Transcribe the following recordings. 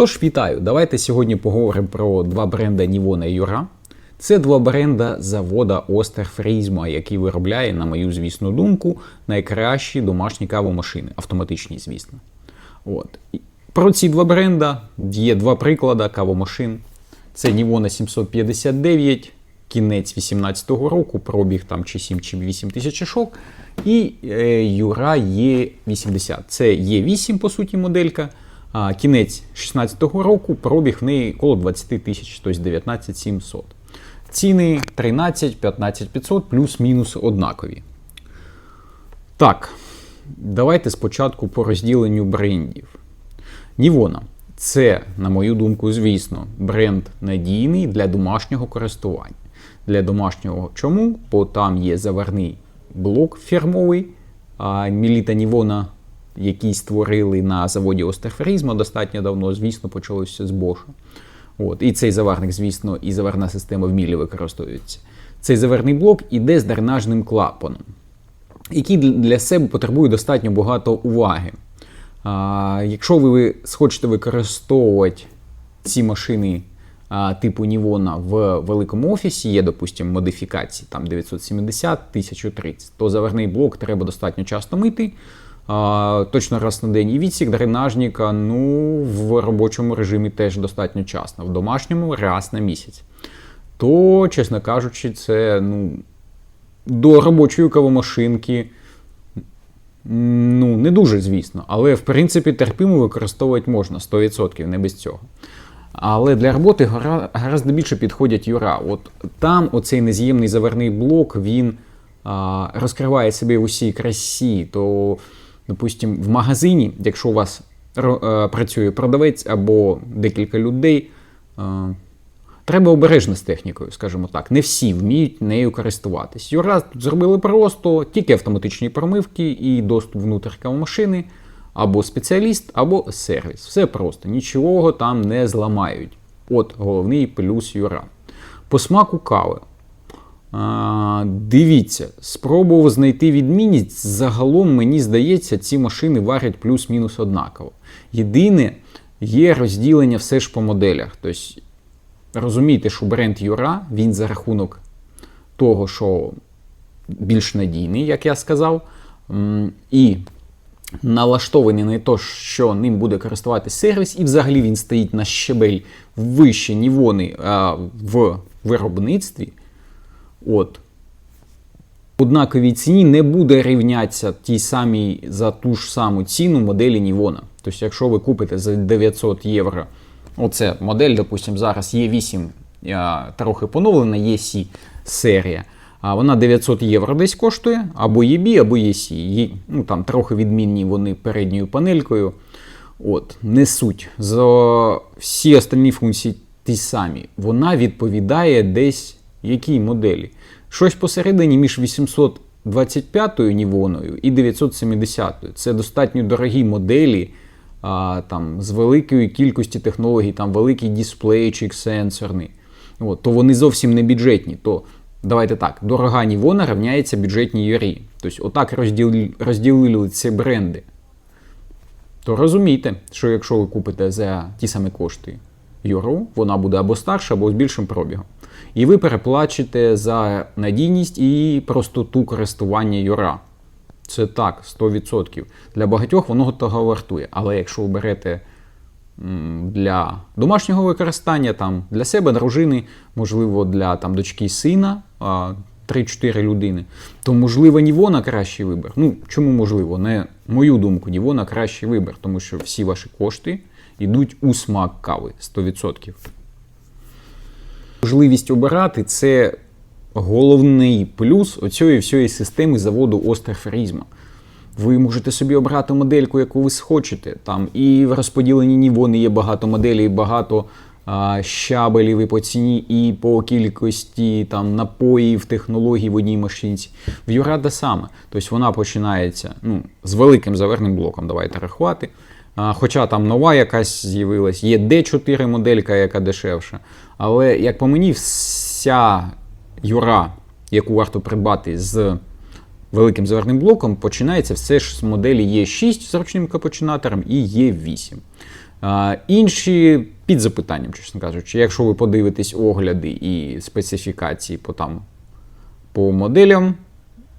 Тож вітаю! Давайте сьогодні поговоримо про два бренда Нівона і Юра. Це два бренда завода Остер Остерфрізма, який виробляє, на мою звісну думку, найкращі домашні кавомашини, автоматичні, звісно. От. Про ці два бренда є два приклади кавомашин. Це Нівона 759, кінець 18-го року, пробіг там чи 7 чи 8 тисяч шишок. І е, Юра Є80. Це Є8, по суті, моделька. А, кінець 16-го року, пробіг в неї коло 20 тисяч, тобто 19 700. Ціни 13, 15 500, плюс-мінус однакові. Так, давайте спочатку по розділенню брендів. Нівона. Це, на мою думку, звісно, бренд надійний для домашнього користування. Для домашнього чому? Бо там є заварний блок фірмовий, а Міліта Нівона, який створили на заводі Остерфрізма достатньо давно, звісно, почалося з Боша. От. І цей заварник, звісно, і заварна система в мілі використовується. Цей заварний блок іде з дренажним клапаном, який для себе потребує достатньо багато уваги. А, Якщо ви хочете використовувати ці машини а, типу Нівона в великому офісі, є, допустимо, модифікації там 970, 1030, то заварний блок треба достатньо часто мити. Точно раз на день і відсік дренажника ну, в робочому режимі теж достатньо часто, в домашньому раз на місяць. То, чесно кажучи, це ну, до робочої кавомашинки. Ну, не дуже, звісно, але в принципі терпимо використовувати можна 100%, не без цього. Але для роботи гора- гораздо більше підходять Юра. От там оцей нез'ємний заверний блок він а, розкриває себе в усій красі. То, допустимо, в магазині, якщо у вас е, працює продавець або декілька людей, е, Треба обережно з технікою, скажімо так. Не всі вміють нею користуватись. Юра зробили просто тільки автоматичні промивки і доступ внутрі кавомашини, або спеціаліст, або сервіс. Все просто, нічого там не зламають. От головний плюс Юра. По смаку кави. Дивіться, спробував знайти відмінність. Загалом, мені здається, ці машини варять плюс-мінус однаково. Єдине, є розділення все ж по моделях. Тобто, розумійте, що бренд Юра, він за рахунок того, що більш надійний, як я сказав, і налаштований на те, що ним буде користуватись сервіс, і взагалі він стоїть на щебель вище нівони в виробництві. От. Однаковій ціні не буде рівнятися тій самій за ту ж саму ціну моделі Нівона. Тобто, якщо ви купите за 900 євро, оце модель, допустимо, зараз є 8 трохи поновлена, ЄСі серія. А вона 900 євро десь коштує, або ЄБі, або ЄСі. Є, ну, там трохи відмінні вони передньою панелькою. От, не суть. За всі остальні функції ті самі. Вона відповідає десь якій моделі. Щось посередині між 825 Нівоною і 970. Це достатньо дорогі моделі а, там, з великою кількістю технологій, там великий дисплейчик сенсорний. От, то вони зовсім не бюджетні. То давайте так, дорога Нівона рівняється бюджетній Юрі. Тобто, отак розділи, розділили ці бренди. То розумійте, що якщо ви купите за ті самі кошти Юру, вона буде або старша, або з більшим пробігом. І ви переплачете за надійність і простоту користування Юра. Це так, 100%. Для багатьох воно того вартує. Але якщо ви берете для домашнього використання, там, для себе, дружини, можливо, для там, дочки сина, 3-4 людини, то, можливо, Нівона кращий вибір. Ну, чому можливо? Не мою думку, Нівона кращий вибір, тому що всі ваші кошти йдуть у смак кави 100%. Можливість обирати це головний плюс оцієї всієї системи заводу Остерфрізма. Ви можете собі обрати модельку, яку ви схочете. Там і в розподіленні Нівони є багато моделей, багато щабелів і по ціні, і по кількості там, напоїв, технологій в одній машинці. В Юра те саме. Тобто вона починається ну, з великим заверним блоком, давайте рахувати. Хоча там нова якась з'явилась, є D4 моделька, яка дешевша. Але, як по мені, вся Юра, яку варто придбати з великим заверним блоком, починається все ж з моделі Е6 з ручним капочинатором і Е8. Інші під запитанням, чесно кажучи, якщо ви подивитесь огляди і специфікації по там по моделям,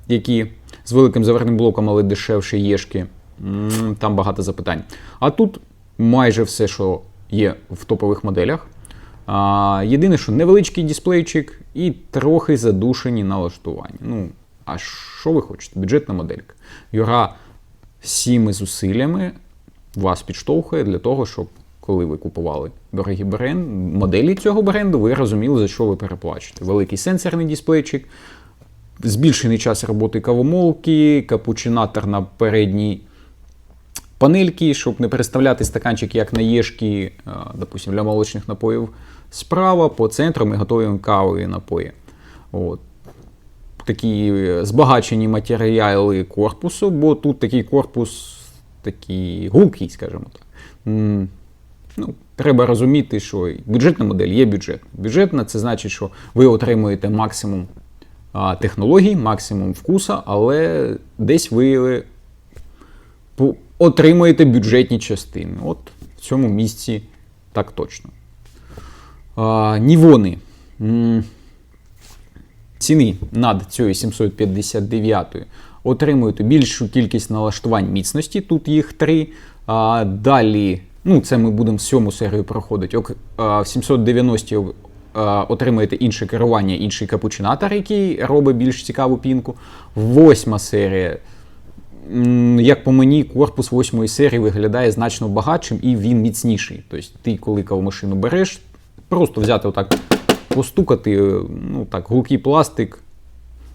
які з великим заварним блоком, але дешевше єшки, там багато запитань. А тут майже все, що є в топових моделях. Єдине, що невеличкий дисплейчик і трохи задушені налаштування. Ну, а що ви хочете? Бюджетна моделька. Юра всіми зусиллями вас підштовхує для того, щоб коли ви купували дорогі бренд, моделі цього бренду, ви розуміли, за що ви переплачуєте. Великий сенсорний дисплейчик, збільшений час роботи кавомолки, капучинатор на передній панельки, щоб не переставляти стаканчик, як на єшки, е, допустим, для молочних напоїв справа, по центру ми готуємо кавові напої. От. Такі е, збагачені матеріали корпусу, бо тут такий корпус такий гулкий, скажімо так. Ну, треба розуміти, що бюджетна модель є бюджет. Бюджетна це значить, що ви отримуєте максимум технологій, максимум вкуса, але десь ви отримуєте бюджетні частини. От в цьому місці так точно. А, Нівони. Ціни над цією 759 отримуєте більшу кількість налаштувань міцності. Тут їх три. А, далі, ну це ми будемо сьому серію проходити. Ок, а, в 790 а, отримаєте інше керування, інший капучинатор, який робить більш цікаву пінку. Восьма серія. Як по мені, корпус восьмої серії виглядає значно багатшим і він міцніший. Тобто ти, коли кавомашину береш, просто взяти отак, постукати, е, ну так, гулкий пластик.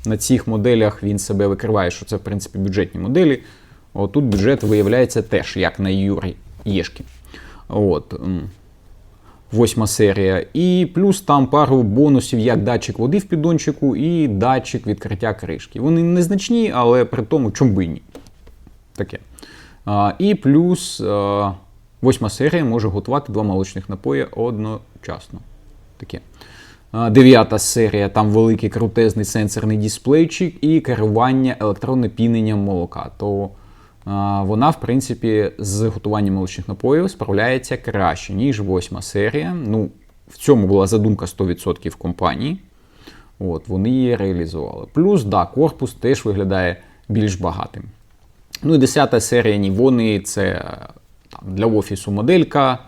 На цих моделях він себе викриває, що це, в принципі, бюджетні моделі. Отут бюджет виявляється теж, як на Юрі Єшки. От. Восьма серія. І плюс там пару бонусів, як датчик води в піддончику і датчик відкриття кришки. Вони незначні, але при тому чому би ні. Таке. І плюс восьма серія може готувати два молочних напої одночасно. Таке. Дев'ята серія, там великий крутезний сенсорний дисплейчик і керування електронне піненням молока. То вона, в принципі, з готуванням молочних напоїв справляється краще, ніж восьма серія. Ну, в цьому була задумка 100% компанії. От, вони її реалізували. Плюс, да, корпус теж виглядає більш багатим. Ну і 10 серія Нівони це е, там, для офісу моделька.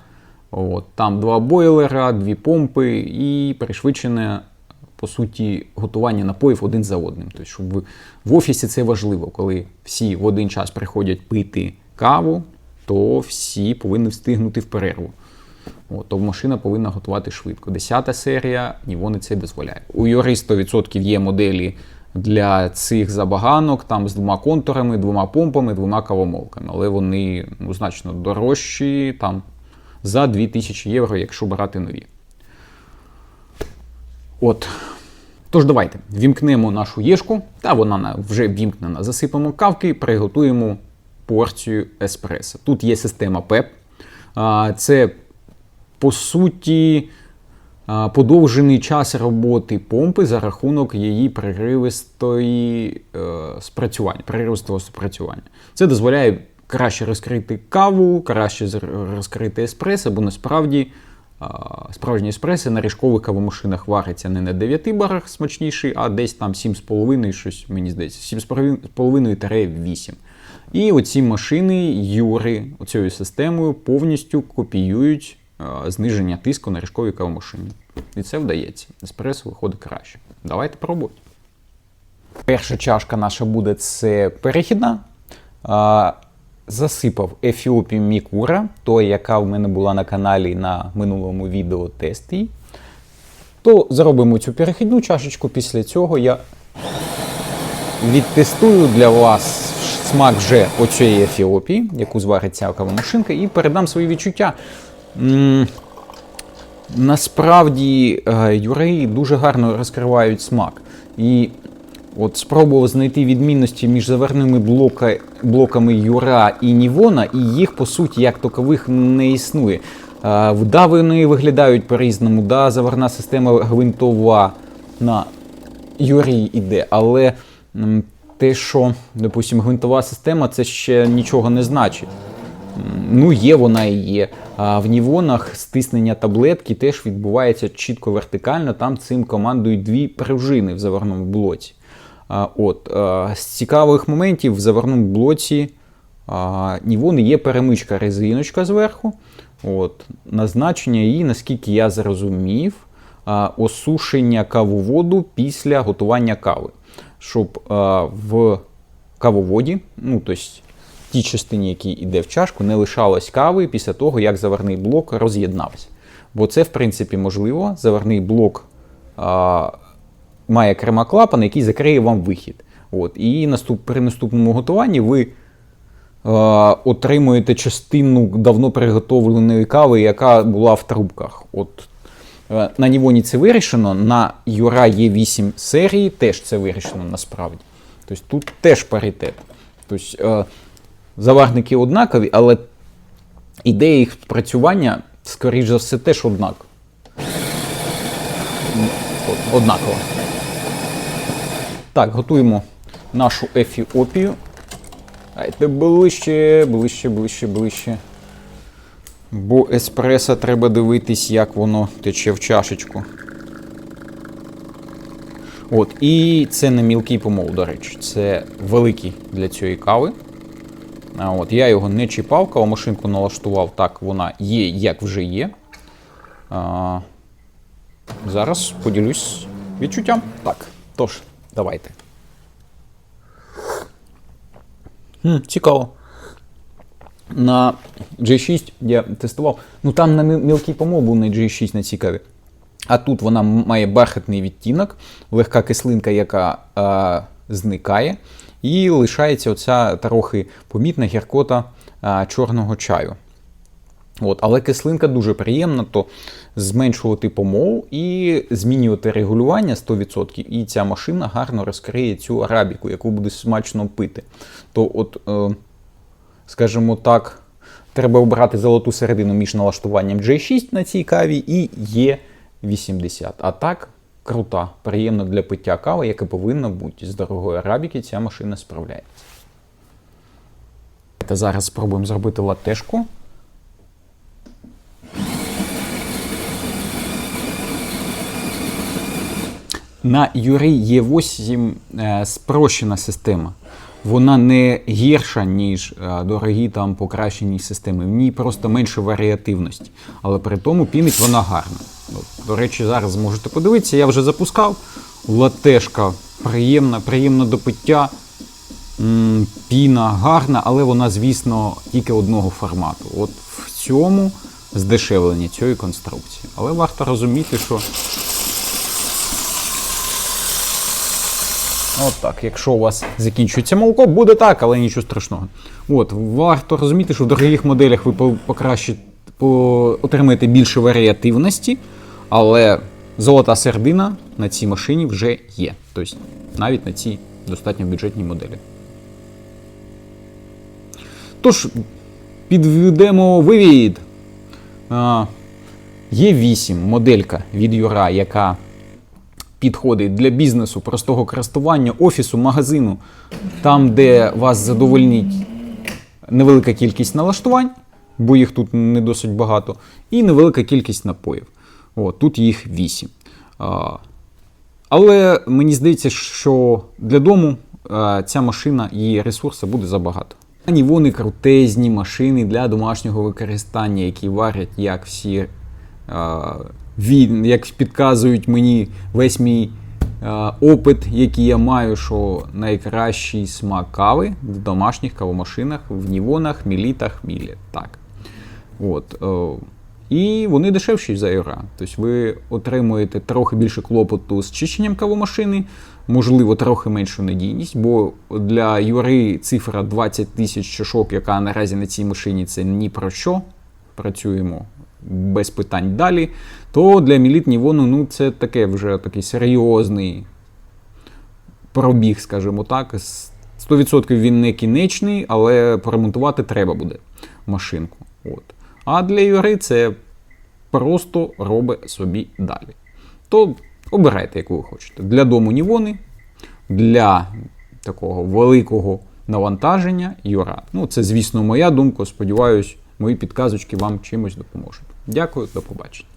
От, там два бойлера, дві помпи і пришвидшене, по суті, готування напоїв один за одним. Тобто, щоб ви- в офісі це важливо, коли всі в один час приходять пити каву, то всі повинні встигнути в перерву. От, то машина повинна готувати швидко. Десята серія, Нівони це дозволяє. У Юри 100% є моделі для цих забаганок, там з двома контурами, двома помпами, двома кавомолками. Але вони ну, значно дорожчі, там за 2000 євро, якщо брати нові. От. Тож давайте вімкнемо нашу єшку, та вона вже вімкнена. Засипемо кавки, приготуємо порцію еспресо. Тут є система PEP. Це, по суті, подовжений час роботи помпи за рахунок її преривистої е, спрацювання, преривистого спрацювання. Це дозволяє краще розкрити каву, краще розкрити еспресо, бо насправді справжні еспреси на ріжкових кавомашинах вариться не на 9 барах смачніший, а десь там 7,5, щось мені здається, 7,5-8. І оці машини Юри цією системою повністю копіюють зниження тиску на ріжковій кавомашині. І це вдається. Еспресо виходить краще. Давайте пробувати. Перша чашка наша буде це перехідна. Засипав Ефіопію Мікура, той, яка в мене була на каналі на минулому відео тест. То зробимо цю перехідну чашечку. Після цього я відтестую для вас смак вже оцієї Ефіопії, яку зварить ця кавомашинка, і передам свої відчуття. Насправді е, юреї дуже гарно розкривають смак. І от спробував знайти відмінності між заварними блока, блоками Юра і Нівона, і їх, по суті, як такових не існує. Е, вони виглядають по-різному, да, заварна система гвинтова на Юрій іде, але те, що, допустимо, гвинтова система, це ще нічого не значить. Ну, є вона і є. А в Нівонах стиснення таблетки теж відбувається чітко вертикально. Там цим командують дві пружини в заварному блоці. От, з цікавих моментів в заварному блоці Нівони є перемичка резиночка зверху. От, назначення її, наскільки я зрозумів, осушення кавоводу після готування кави. Щоб в кавоводі, ну, тобто тій частині, якій йде в чашку, не лишалось кави після того, як заварний блок роз'єднався. Бо це, в принципі, можливо. Заварний блок має крема-клапан, який закриє вам вихід. От. І наступ, при наступному готуванні ви а, отримуєте частину давно приготовленої кави, яка була в трубках. От. е, На Нівоні це вирішено, на Юра Є8 серії теж це вирішено насправді. Тобто тут теж паритет. Тобто, е, заварники однакові, але ідея їх спрацювання, скоріш за все, теж однакова. От- Однакова. Так, готуємо нашу ефіопію. Дайте ближче, ближче, ближче, ближче. Бо еспресо треба дивитись, як воно тече в чашечку. От, і це не мілкий помол, до речі. Це великий для цієї кави. А от, я його не чіпав, кавомашинку налаштував так, вона є, як вже є. А, зараз поділюсь відчуттям. Так, тож, давайте. Хм, цікаво. На G6 я тестував. Ну там на міл- мілкий помол був на G6 на цікаві. А тут вона має бархатний відтінок, легка кислинка, яка е, зникає, і лишається оця трохи помітна гіркота е, чорного чаю. От, але кислинка дуже приємна, то зменшувати помол і змінювати регулювання 100%, і ця машина гарно розкриє цю арабіку, яку буде смачно пити. То, от, е, скажімо так, треба обрати золоту середину між налаштуванням J6 на цій каві і E80. А так, крута, приємна для пиття кава, яка повинна бути. З дорогої арабіки ця машина справляється. Та зараз спробуємо зробити латешку. На Юрі Є8 е, спрощена система. Вона не гірша, ніж е, дорогі там покращені системи. В ній просто менше варіативності. Але при тому пінить вона гарно. От, до речі, зараз можете подивитися, я вже запускав. Латешка приємна, приємна до пиття. Піна гарна, але вона, звісно, тільки одного формату. От в цьому здешевлення цієї конструкції. Але варто розуміти, що От так, якщо у вас закінчується молоко, буде так, але нічого страшного. От, варто розуміти, що в дорогих моделях ви покращите, по, отримаєте більше варіативності, але золота середина на цій машині вже є. Тобто навіть на цій достатньо бюджетній моделі. Тож, підведемо вивід. Є 8 моделька від Юра, яка підходить для бізнесу, простого користування, офісу, магазину, там, де вас задовольнить невелика кількість налаштувань, бо їх тут не досить багато, і невелика кількість напоїв. От, тут їх 8. А, але мені здається, що для дому а, ця машина, її ресурсу буде забагато. Ані вони крутезні машини для домашнього використання, які варять як всі а, він, як підказують мені весь мій а, опит, який я маю, що найкращий смак кави в домашніх кавомашинах, в Нівонах, Мілітах, Мілі. Так. От, о, і вони дешевші за євро. Тобто ви отримуєте трохи більше клопоту з чищенням кавомашини, можливо, трохи меншу надійність, бо для Юри цифра 20 тисяч чашок, яка наразі на цій машині, це ні про що. Працюємо без питань далі. То для Міліт Нівону ну, це таке вже такий серйозний пробіг, скажімо так. 100% він не кінечний, але поремонтувати треба буде машинку. От. А для Юри це просто робить собі далі. То обирайте, яку ви хочете. Для дому Нівони, для такого великого навантаження Юра. Ну, це, звісно, моя думка. Сподіваюсь, мої підказочки вам чимось допоможуть. Дякую, до побачення.